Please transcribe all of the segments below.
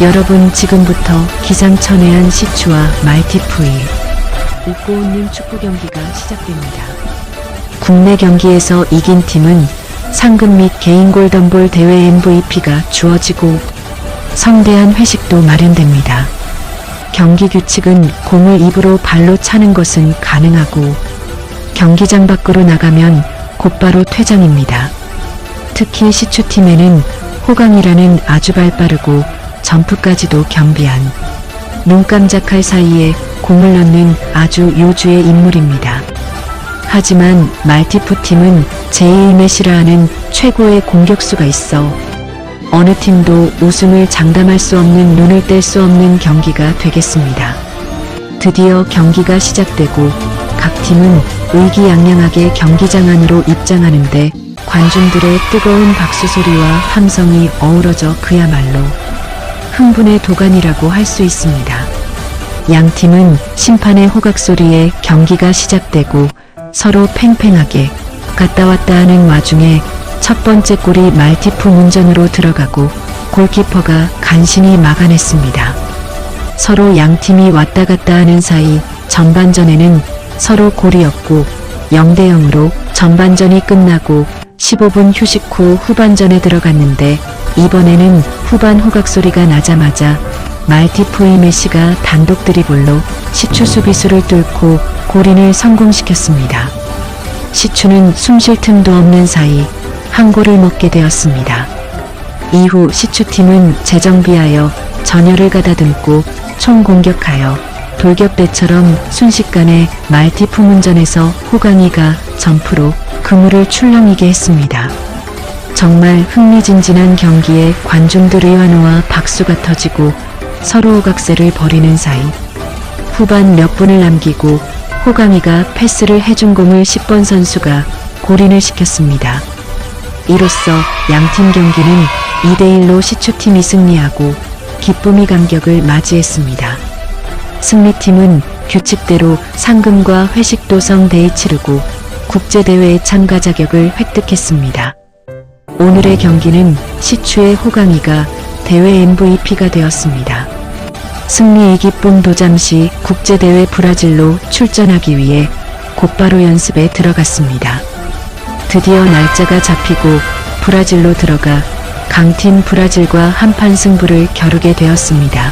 여러분 지금부터 기상천외한 시추와 말티푸이 웃는 축구 경기가 시작됩니다. 국내 경기에서 이긴 팀은 상금 및 개인 골던볼 대회 MVP가 주어지고 성대한 회식도 마련됩니다. 경기 규칙은 공을 입으로 발로 차는 것은 가능하고 경기장 밖으로 나가면 곧바로 퇴장입니다. 특히 시추팀에는 호강이라는 아주 발빠르고 점프까지도 겸비한 눈 깜짝할 사이에 공을 넣는 아주 요주의 인물입니다. 하지만 말티푸 팀은 제1 메시라하는 최고의 공격수가 있어 어느 팀도 우승을 장담할 수 없는 눈을 뗄 수 없는 경기가 되겠습니다. 드디어 경기가 시작되고 각 팀은 의기양양하게 경기장 안으로 입장하는데 관중들의 뜨거운 박수 소리와 함성이 어우러져 그야말로 흥분의 도가니라고 할 수 있습니다. 양 팀은 심판의 호각 소리에 경기가 시작되고 서로 팽팽하게 갔다 왔다 하는 와중에 첫 번째 골이 말티프 문전으로 들어가고 골키퍼가 간신히 막아냈습니다. 서로 양 팀이 왔다 갔다 하는 사이 전반전에는 서로 골이었고 0대 0으로 전반전이 끝나고 15분 휴식 후 후반전에 들어갔는데 이번에는 후반 호각 소리가 나자마자 말티푸이 메시가 단독 드리블로 시추 수비수를 뚫고 골인을 성공시켰습니다. 시추는 숨 쉴 틈도 없는 사이 한 골을 먹게 되었습니다. 이후 시추팀은 재정비하여 전열을 가다듬고 총공격하여 돌격대처럼 순식간에 말티푸 문전에서 호강이가 점프로 그물을 출렁이게 했습니다. 정말 흥미진진한 경기에 관중들의 환호와 박수가 터지고 서로 오각세를 벌이는 사이 후반 몇 분을 남기고 호강이가 패스를 해준 공을 10번 선수가 골인을 시켰습니다. 이로써 양팀 경기는 2대1로 시추팀이 승리하고 기쁨이 감격을 맞이했습니다. 승리팀은 규칙대로 상금과 회식 도 성 대회 치르고 국제대회에 참가 자격을 획득했습니다. 오늘의 경기는 시추의 호강이가 대회 MVP가 되었습니다. 승리의 기쁨 도장 시 국제대회 브라질로 출전하기 위해 곧바로 연습에 들어갔습니다. 드디어 날짜가 잡히고 브라질로 들어가 강팀 브라질과 한판 승부를 겨루게 되었습니다.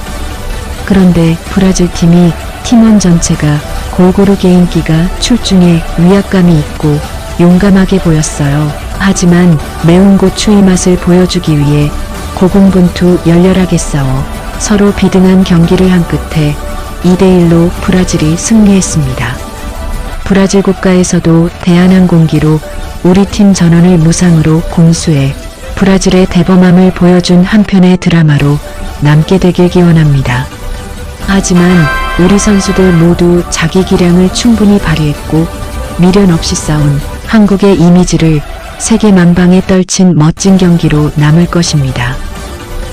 그런데 브라질 팀이 팀원 전체가 골고루 개인기가 출중해 위압감이 있고 용감하게 보였어요. 하지만 매운 고추의 맛을 보여주기 위해 고공분투 열렬하게 싸워 서로 비등한 경기를 한 끝에 2대1로 브라질이 승리했습니다. 브라질 국가에서도 대한항공기로 우리 팀 전원을 무상으로 공수해 브라질의 대범함을 보여준 한편의 드라마로 남게 되길 기원합니다. 하지만 우리 선수들 모두 자기 기량을 충분히 발휘했고 미련 없이 싸운 한국의 이미지를 세계 만방에 떨친 멋진 경기로 남을 것입니다.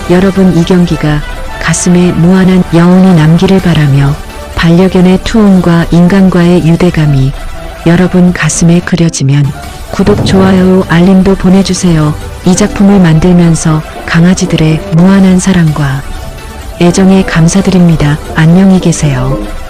여러분 이 경기가 가슴에 무한한 여운이 남기를 바라며 반려견의 투혼과 인간과의 유대감이 여러분 가슴에 그려지면 구독, 좋아요, 알림도 보내주세요. 이 작품을 만들면서 강아지들의 무한한 사랑과 애정에 감사드립니다. 안녕히 계세요.